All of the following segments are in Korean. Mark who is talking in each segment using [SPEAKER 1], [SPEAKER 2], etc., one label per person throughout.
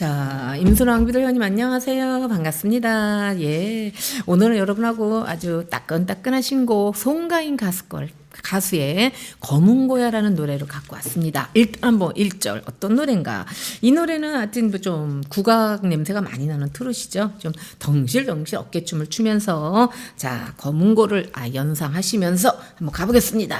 [SPEAKER 1] 자, 임순왕비들 회원님 안녕하세요. 반갑습니다. 예. 오늘은 여러분하고 아주 따끈따끈한 신곡 송가인 가수걸 가수의 검은 고야라는 노래를 갖고 왔습니다. 일단 한번 1절 어떤 노래인가? 이 노래는 하여튼 뭐좀 국악 냄새가 많이 나는 트롯이죠. 좀 덩실덩실 어깨춤을 추면서 자 검은 고를 아, 연상하시면서 한번 가보겠습니다.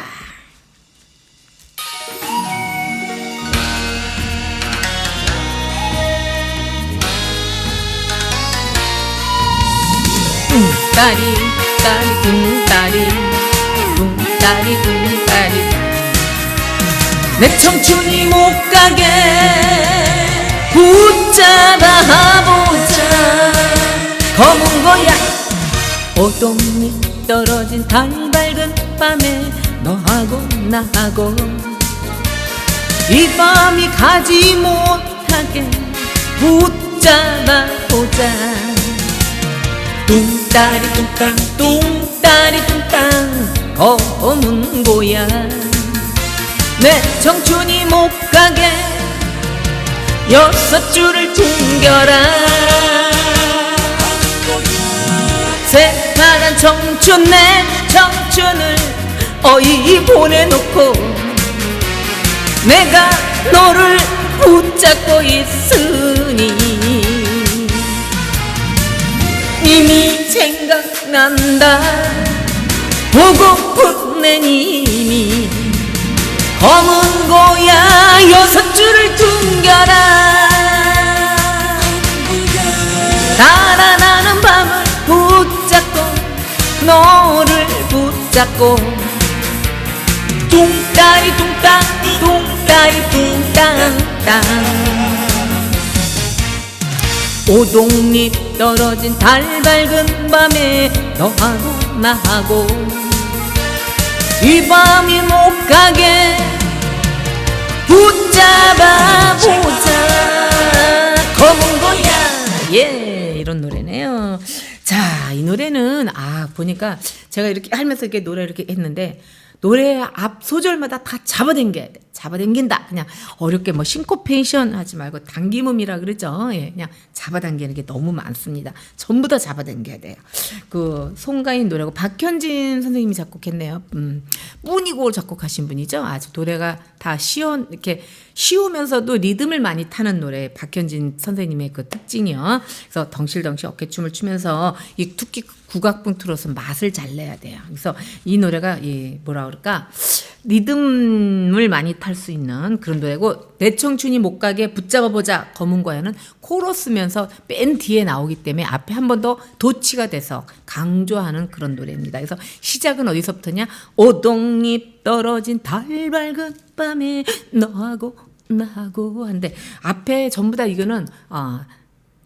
[SPEAKER 1] 뚱따리 따리 뚱따리 뚱따리 뚱따리. 내 청춘이 못 가게 붙잡아 보자. 검은 거야. 오동잎 떨어진 달 밝은 밤에 너하고 나하고 이 밤이 가지 못하게 붙잡아 보자 뚱따리 뚱땅 뚱따리 뚱땅 검은 고야 내 청춘이 못 가게 여섯 줄을 퉁겨라. 새파란 청춘 내 청춘을 어이 보내놓고 내가 너를 붙잡고 있으 니 이미 생각난다. 보고픈 내 님이 검은 고야 여섯 줄을 퉁겨라. 달아나는 밤을 붙잡고 너를 붙잡고 뚱따리 뚱땅 뚱따리 뚱땅땅. 오동잎 떨어진 달 밝은 밤에 너하고 나하고 이 밤이 못 가게 붙잡아 보자. 검은 거야. 예 이런 노래네요. 자 이 노래는 아 보니까 제가 이렇게 하면서 이렇게 노래 이렇게 했는데 노래 앞 소절마다 다 잡아당겨야 돼. 잡아당긴다. 그냥 어렵게 뭐 싱코페이션 하지 말고 당김음이라 그러죠. 예, 그냥 잡아당기는 게 너무 많습니다. 전부 다 잡아당겨야 돼요. 그 송가인 노래고 박현진 선생님이 작곡했네요. 음, 뿐이고 작곡하신 분이죠. 아주 노래가 다 시원 이렇게 쉬우면서도 리듬을 많이 타는 노래 박현진 선생님의 그 특징이요. 그래서 덩실덩실 어깨춤을 추면서 이 특히 트롯은 맛을 잘 내야 돼요. 그래서 이 노래가 예, 뭐라 그럴까 리듬을 많이 탈 수 있는 그런 노래고 내 청춘이 못 가게 붙잡아 보자 검은 거야는 코러스면서 맨 뒤에 나오기 때문에 앞에 한 번 더 도치가 돼서 강조하는 그런 노래입니다. 그래서 시작은 어디서부터냐? 오동잎 떨어진 달 밝은 밤에 너하고 나하고 한데 앞에 전부 다 이거는 어,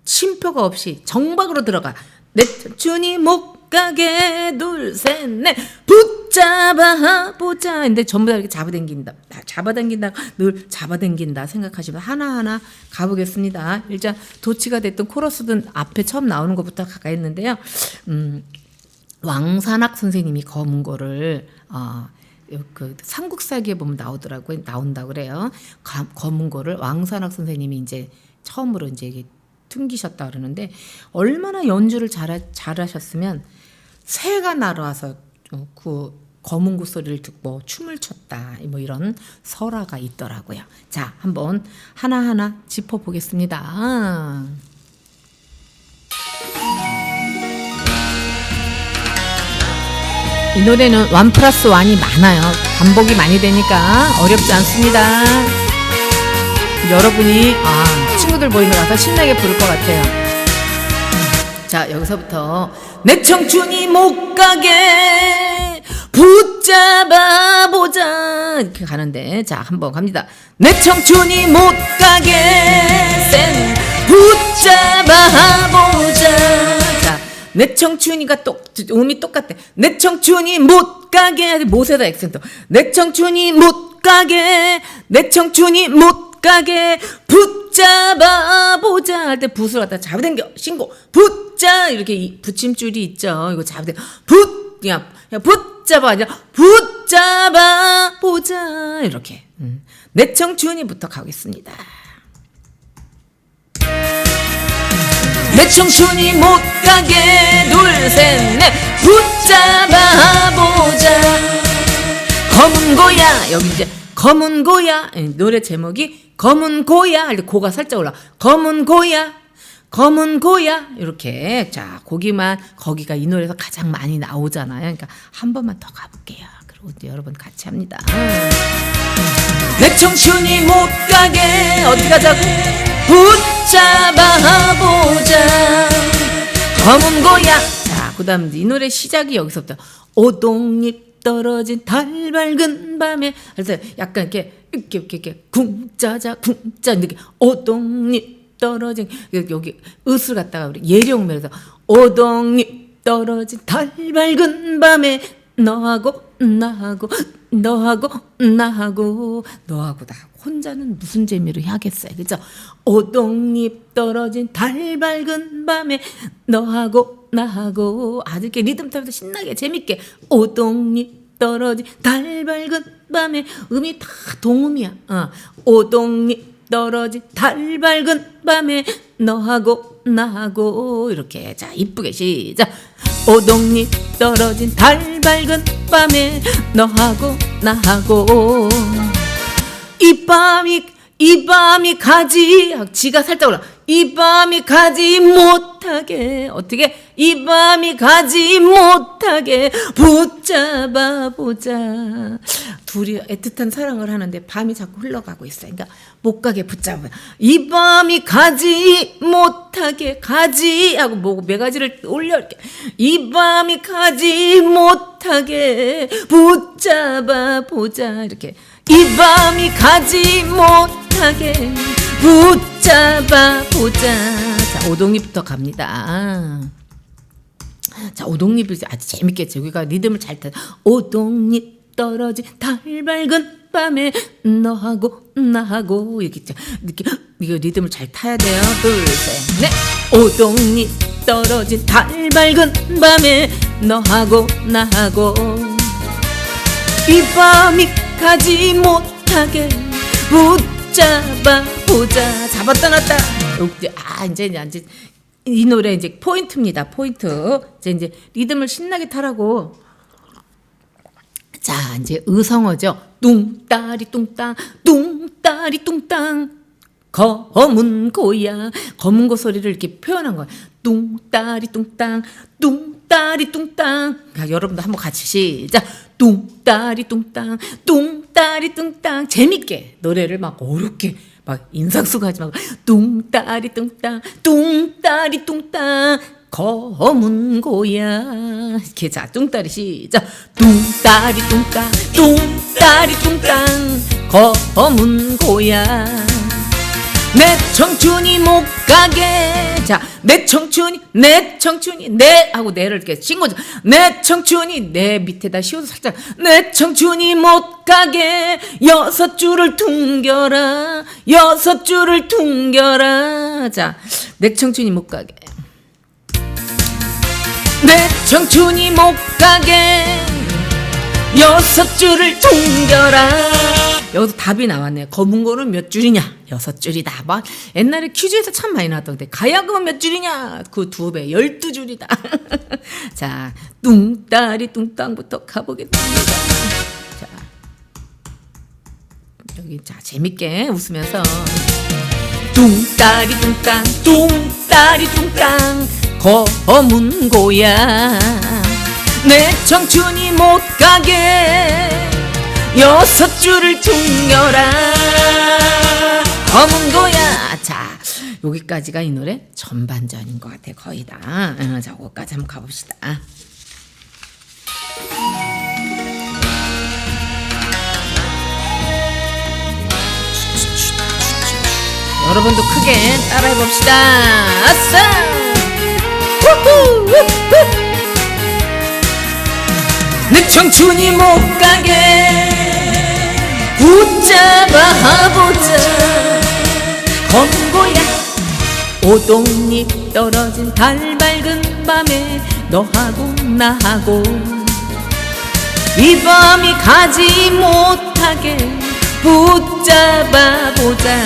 [SPEAKER 1] 쉼표가 없이 정박으로 들어가. 내 청춘이 못 가게 둘 셋 넷 붙잡아 보자. 근데 전부 다 이렇게 잡아당긴다. 잡아당긴다. 늘 잡아당긴다 생각하시면 하나하나 가보겠습니다. 일단 도치가 됐든 코러스든 앞에 처음 나오는 것부터 가까이 했는데요. 음, 왕산악 선생님이 검은 거를 어, 그 삼국사기에 보면 나오더라고요. 나온다 그래요. 가- 검은 거를 왕산악 선생님이 이제 처음으로 이제 튕기셨다 그러는데 얼마나 연주를 잘 잘하셨으면 새가 날아와서 어, 그 검은 구 소리를 듣고 춤을 췄다 뭐 이런 설화가 있더라고요. 자 한번 하나 하나 짚어 보겠습니다. 이 노래는 원 플러스 원이 많아요. 반복이 많이 되니까 어렵지 않습니다. 여러분이 아 친구들 모이면 가서 신나게 부를 것 같아요. 자 여기서부터 내 청춘이 못 가게 붙잡아 보자 이렇게 가는데 자 한번 갑니다. 내 청춘이 못 가게 센 붙잡아 보자. 자, 내 청춘이가 똑 음이 똑같대. 내 청춘이 못 가게 못에다 액센트. 내 청춘이 못 가게 내 청춘이 못 가게 붙 잡아 보자 할 때 붓을 갖다 잡아당겨. 신고. 붙자. 이렇게 이 붙임줄이 있죠. 이거 잡아당겨. 붙. 그냥, 그냥 붙잡아 아니라 붙잡아 보자. 이렇게. 음. 내 청춘이부터 가겠습니다. 내 청춘이 못 가게. 둘셋넷. 붙잡아 보자. 검은 고야. 여기 이제 검은 고야. 예, 노래 제목이 검은 고야. 할 때 고가 살짝 올라. 검은 고야. 검은 고야. 이렇게. 자 거기만 거기가 이 노래에서 가장 많이 나오잖아요. 그러니까 한 번만 더 가볼게요. 그리고 여러분 같이 합니다. 내 청춘이 못 가게. 어디 가자고? 붙잡아 보자. 검은 고야. 자 그 다음 이 노래 시작이 여기서부터. 오동잎 떨어진 달 밝은 밤에. 그래서 약간 이렇게 이렇게 이렇게, 이렇게. 궁짜자 궁짜. 이렇게 오동잎 떨어진 여기 으스 갖다가 우리 예령면에서 오동잎 떨어진 달 밝은 밤에 너하고 나하고 너하고 나하고 너하고 나. 혼자는 무슨 재미로 하겠어요. 그죠? 오동잎 떨어진 달 밝은 밤에 너하고 나하고 아주 이렇게 리듬 타면서 신나게 재밌게 오동잎 떨어진 달 밝은 밤에 음이 다 동음이야. 어. 오동잎 떨어진 달 밝은 밤에 너하고 나하고. 이렇게. 자 이쁘게 시작. 오동잎 떨어진 달 밝은 밤에 너하고 나하고. 이 밤이 이 밤이 가지. 지가 살짝 올라 이 밤이 가지 못하게 어떻게? 이 밤이 가지 못하게 붙잡아 보자. 둘이 애틋한 사랑을 하는데 밤이 자꾸 흘러가고 있어. 그러니까 못 가게 붙잡아. 이 밤이 가지 못하게 가지 하고 뭐 매가지를 올려 이렇게. 이 밤이 가지 못하게 붙잡아 보자. 이렇게. 이 밤이 가지 못하게 붙 잡아 보자. 자, 오동잎부터 갑니다. 자, 오동잎이 아주 재밌게 여기가 리듬을 잘 타. 오동잎 떨어진 달 밝은 밤에 너하고 나하고 이렇게. 이렇게 이거 리듬을 잘 타야 돼요. 둘, 셋, 넷. 오동잎 떨어진 달 밝은 밤에 너하고 나하고 이 밤이 가지 못하게 붙잡아 보자. 잡았다 놨다. 아 이제 이제 이 노래 이제 포인트입니다. 포인트. 이제 이제 리듬을 신나게 타라고. 자 이제 의성어죠. 뚱따리 뚱땅. 뚱따리 뚱땅. 검은 고야. 검은 고 소리를 이렇게 표현한 거야 뚱따리 뚱땅. 뚱따리 뚱땅. 자, 여러분도 한번 같이 시작. 뚱따리 뚱땅. 뚱따리 뚱땅. 재밌게 노래를 막 어렵게 막 인상수가 하지 말고 뚱따리 뚱땅 뚱따리 뚱땅 검은 고야. 이렇게 자 뚱따리 시작. 뚱따리 뚱땅 뚱따리 뚱땅 검은 고야 내 청춘이 못 가게. 자내 청춘이 내 청춘이 내 하고 내를 이렇게 친 거죠. 내 청춘이 내 밑에다 씌워서 살짝 내 청춘이 못 가게. 여섯 줄을 퉁겨라. 여섯 줄을 퉁겨라. 자내 청춘이 못 가게. 내 청춘이 못 가게. 여섯 줄을 퉁겨라 여기서 답이 나왔네요. 검은 거는 몇 줄이냐? 여섯 줄이다. 막 옛날에 퀴즈에서 참 많이 나왔던데 가야금은 몇 줄이냐? 그 두 배 열두 줄이다. 자 뚱따리 뚱땅부터 가보겠습니다. 자 여기 자 재밌게 웃으면서. 뚱따리 뚱땅 뚱따리 뚱땅 검은 고야. 내 청춘이 못 가게 여섯 줄을 퉁겨라. 검은 고야. 자 여기까지가 이 노래 전반전인 것 같아 거의 다. 어, 자 거기까지 한번 가봅시다. 여러분도 크게 따라해 봅시다. 아싸! 우후 우후. 내 청춘이 못 가게 붙잡아 보자. 검은 고야 오동잎 떨어진 달 밝은 밤에 너하고 나하고. 이 밤이 가지 못하게 붙잡아 보자.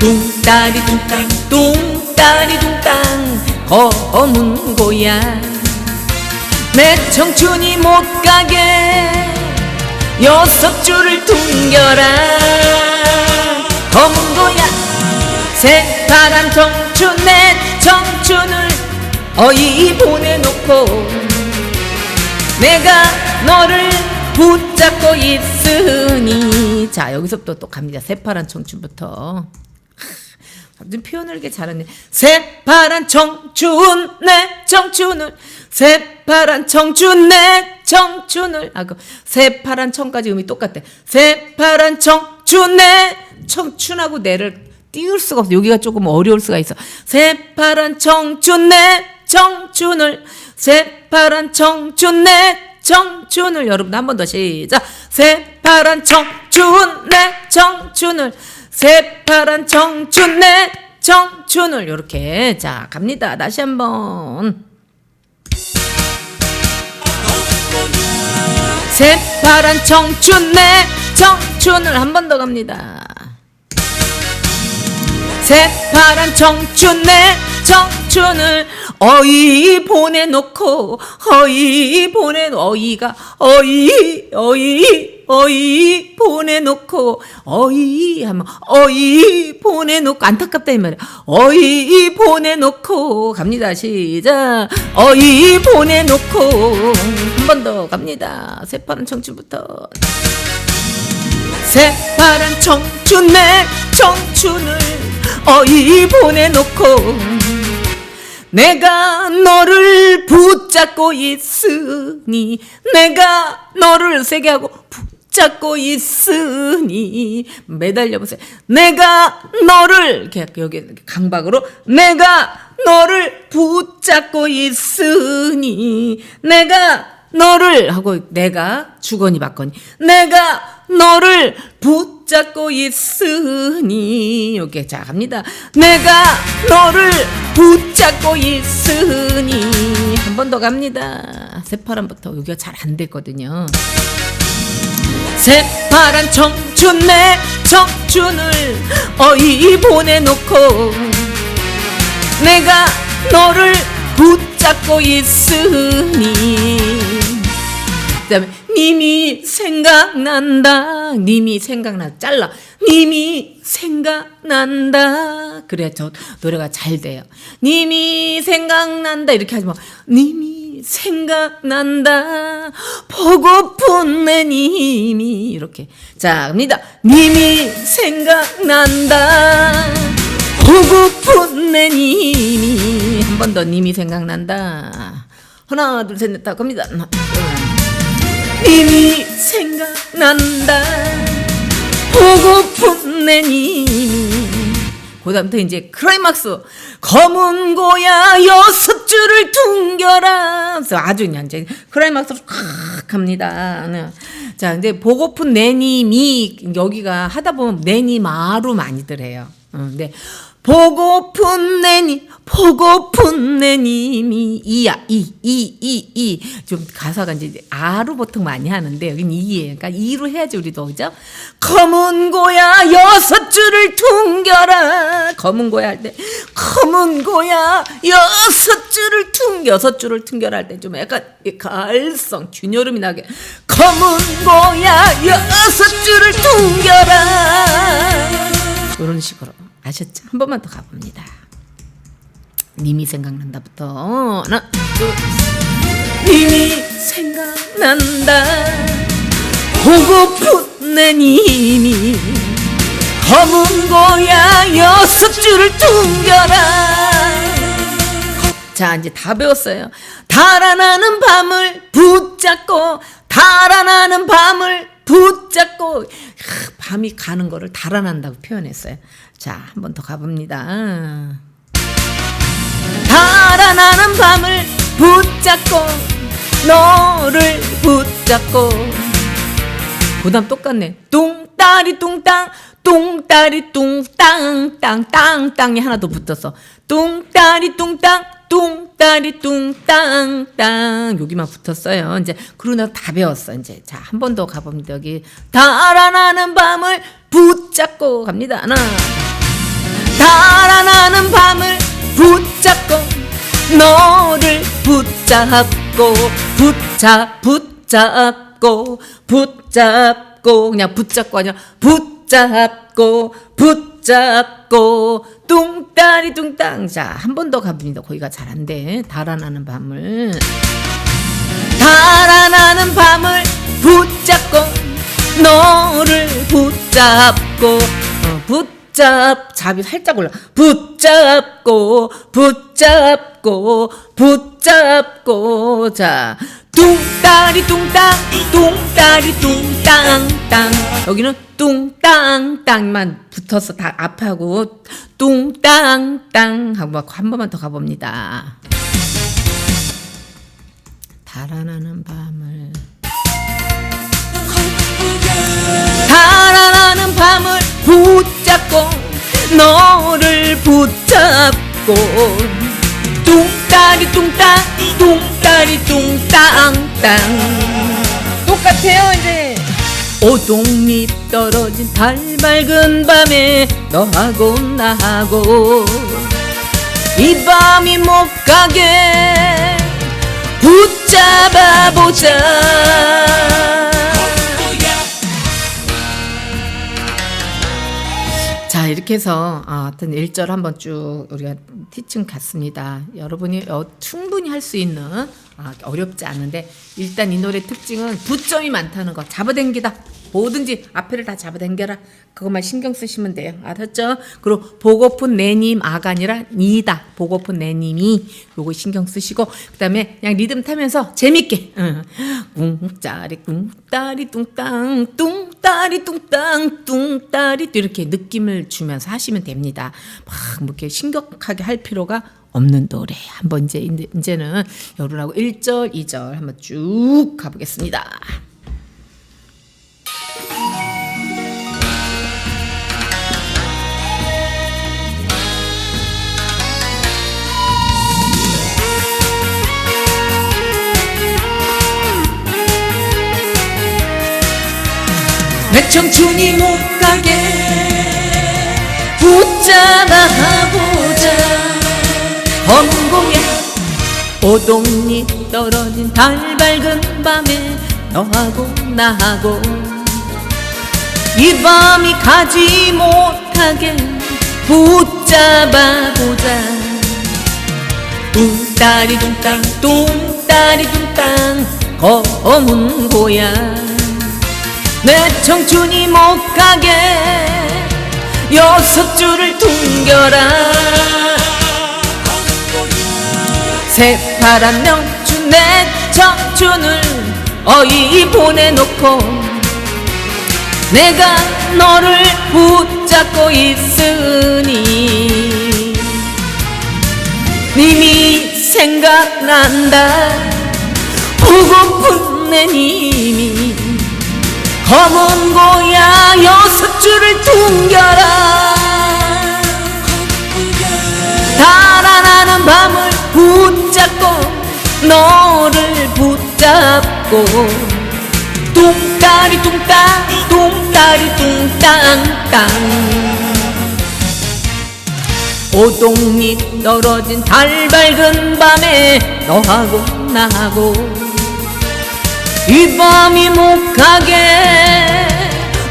[SPEAKER 1] 뚱따리 뚱땅 뚱따리 뚱땅 검은 고야. 내 청춘이 못 가게 여섯 줄을 퉁겨라. 검은 고야 새파란 청춘 내 청춘을 어이 보내놓고 내가 너를 붙잡고 있으니. 자 여기서부터 또 갑니다. 새파란 청춘부터. 좀 표현을 이렇게 잘하네. 새파란 청춘 내 청춘을. 새파란 청춘 내 청춘을 아그 새파란 청까지 음이 똑같대 새파란 청춘 내 청춘하고 내를 띄울 수가 없어. 여기가 조금 어려울 수가 있어. 새파란 청춘 내 청춘을 새파란 청춘 내 청춘을. 여러분 한 번 더 시작. 새파란 청춘 내 청춘을 새파란 청춘 내 청춘을. 이렇게 자 갑니다. 다시 한번 새파란 청춘 내 청춘을 한 번 더 갑니다. 새파란 청춘 내 청춘을 어이 보내놓고 어이 보내 어이가 어이 어이 어이 보내놓고 어이 하면 어이 보내놓고 안타깝다 이 말이야. 어이 보내놓고 갑니다. 시작. 어이 보내놓고 한 번 더 갑니다. 새파란 청춘부터. 새파란 청춘 내 청춘을 어이 보내놓고 내가 너를 붙잡고 있으니 내가 너를 세게 하고 붙 잡고 있으니 매달려 보세요. 내가 너를 이렇게 여기 이렇게 강박으로 내가 너를 붙잡고 있으니 내가 너를 하고 내가 주거니 받거니 내가 너를 붙잡고 있으니 여기 자 갑니다. 내가 너를 붙잡고 있으니 한 번 더 갑니다. 새파란부터. 여기가 잘 안 됐거든요 새파란 청춘 내 청춘을 어이 보내놓고 내가 너를 붙잡고 있으니 그다음에 님이 생각난다 님이 생각나 잘라. 님이 생각난다. 그래 저 노래가 잘 돼요. 님이 생각난다. 이렇게 하지 마. 님이 생각난다. 보고픈 내 님이 이렇게. 자 갑니다. 님이 생각난다. 보고픈 내 님이. 한 번 더 님이 생각난다. 하나 둘 셋 넷다 갑니다. 님이 생각난다. 보고픈 내 님이. 그 다음부터 이제 클라이막스. 검은 고야 여섯 줄을 퉁겨라. 그래서 아주 그냥 이제 클라이막스로 확 갑니다. 네. 자 근데 보고픈 내 님이 여기가 하다 보면 내 님아로 많이들 해요. 어, 근데 보고픈 내님 보고픈 내님이 이야 이 이 이 이 좀 가사가 이제 아로 보통 많이 하는데 여긴 이예요. 그러니까 이로 해야지 우리도 그죠? 검은 고야 여섯 줄을 퉁겨라 검은 고야 할 때 검은 고야 여섯 줄을 퉁 여섯 줄을 퉁겨라 할 때 좀 약간 이 갈성 균열음이 나게 검은 고야 여섯 줄을 퉁겨라 이런 식으로 아셨죠? 한 번만 더 가봅니다. 님이 생각난다부터. 하나 둘 셋. 님이 생각난다. 보고픈 내 님이. 검은 고야 여섯 줄을 퉁겨라. 자 이제 다 배웠어요. 달아나는 밤을 붙잡고 달아나는 밤을 붙잡고. 하, 밤이 가는 거를 달아난다고 표현했어요 자 한 번 더 가봅니다. 달아나는 밤을 붙잡고 너를 붙잡고. 그다음 똑같네. 뚱따리 뚱땅 뚱따리 뚱땅 땅땅 땅이 하나 더 붙었어. 뚱따리 뚱땅 뚱따리 뚱땅땅 여기만 붙었어요. 이제 그러나 다 배웠어. 이제 자 한 번 더 가봅니다. 여기 달아나는 밤을 붙잡고 갑니다. 하나 달아나는 밤을 붙잡고 너를 붙잡고 붙잡 붙잡고 붙잡고 그냥 붙잡고 아니라 붙잡고 붙잡고 뚱따리 뚱땅. 자 한 번 더 가봅니다. 거기가 잘 안 돼. 달아나는 밤을. 달아나는 밤을 붙잡고 너를 붙잡고 어, 붙잡 잡이 살짝 올라. 붙잡고 붙잡고 붙잡고. 자 뚱따리 뚱땅 뚱따리 뚱땅땅 여기는 뚱땅땅만 붙어서 다 앞하고 뚱땅땅 하고 막한 번만 더 가봅니다. 달아나는 밤을 달아나는 밤을 붙잡고 너를 붙잡고 뚱따리 뚱땅 뚱따리 뚱땅땅 똑같아요 이제 오동잎 떨어진 달 밝은 밤에 너하고 나하고 이 밤이 못 가게 붙잡아 보자. 자 이렇게 해서 아, 어떤 1절 한번 쭉 우리가 티칭 갔습니다. 여러분이 어, 충분히 할 수 있는 아, 어렵지 않은데 일단 이 노래 특징은 부점이 많다는 거 잡아당기다 뭐든지 앞에를 다 잡아당겨라 그것만 신경 쓰시면 돼요 알았죠? 그리고 보고픈 내님 아가 아니라 니다 보고픈 내님이 요거 신경 쓰시고 그 다음에 그냥 리듬 타면서 재밌게 응. 꿍짜리 꿍따리 뚱땅 뚱따리 뚱땅 뚱따리 또 이렇게 느낌을 주면서 하시면 됩니다 막뭐 이렇게 심각하게 할 필요가 없는 노래 한번 이제 이제는 여러분하고 1절 2절 한번 쭉 가보겠습니다. 내 청춘이 못 가게 붙잡아 보자. 공약 오동잎 떨어진 달 밝은 밤에 너하고 나하고 이 밤이 가지 못하게 붙잡아 보자. 뚱따리 뚱땅 뚱따리 뚱땅 검은 고향 내 청춘이 못 가게 여섯 줄을 퉁겨라. 새파란 명춘 내 청춘을 어이 보내놓고 내가 너를 붙잡고 있으니 님이 생각난다. 보고픈 내 님이 검은 고야 여섯 줄을 퉁겨라. 달아나는 밤을 붙잡고 너를 붙잡고 뚱따리 뚱땅 뚱따리 뚱땅땅 오동잎 떨어진 달 밝은 밤에 너하고 나하고 이 밤이 못 가게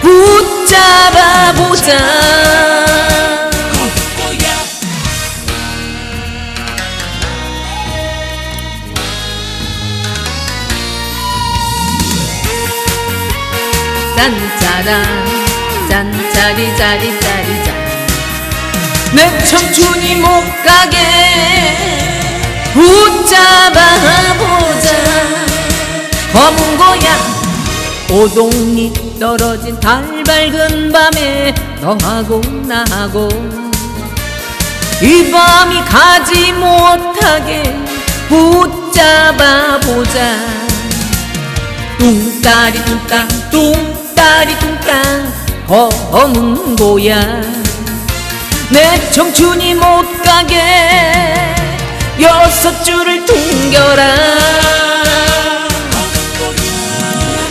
[SPEAKER 1] 붙잡아 보자. 짠짜란. 짠짜리 짜리 짜리 짠내 청춘이 못 가게. 붙잡아 보자. 검은 고야 오동잎 떨어진 달 밝은 밤에 너하고 나하고. 이 밤이 가지 못하게 붙잡아 보자 뚱따리 뚱땅 뚱따리 뚱땅. 검은 고야? 내 청춘이 못 가게 여섯 줄을 퉁겨라.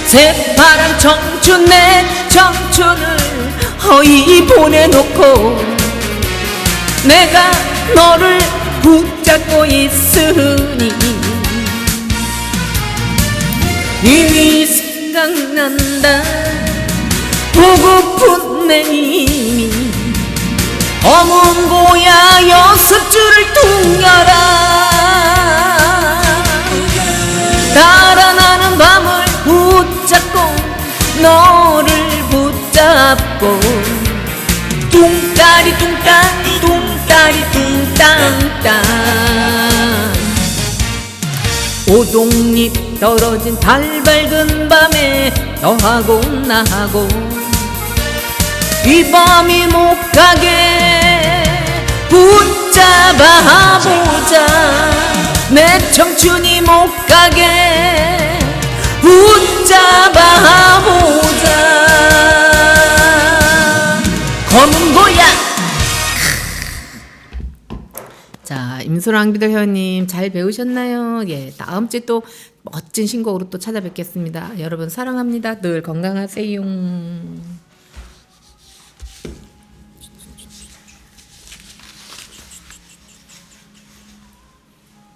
[SPEAKER 1] 새파란 청춘 내 청춘을 허이 보내놓고 내가 너를 붙잡고 있으니 이미 생각난다. 보고픈 내 님이 검은 고야 여섯 줄을 퉁겨라. 달아나는 밤을 붙잡고 너를 붙잡고 뚱따리 뚱땅 뚱따리 뚱땅땅. 오동잎 떨어진 달 밝은 밤에 너하고 나하고 이 밤이 못 가게 붙잡아 보자. 내 청춘이 못 가게 붙잡아 보자 자, 임소랑 비더 회원님 잘 배우셨나요? 예, 다음 주에 또 멋진 신곡으로 또 찾아뵙겠습니다. 여러분 사랑합니다. 늘 건강하세요.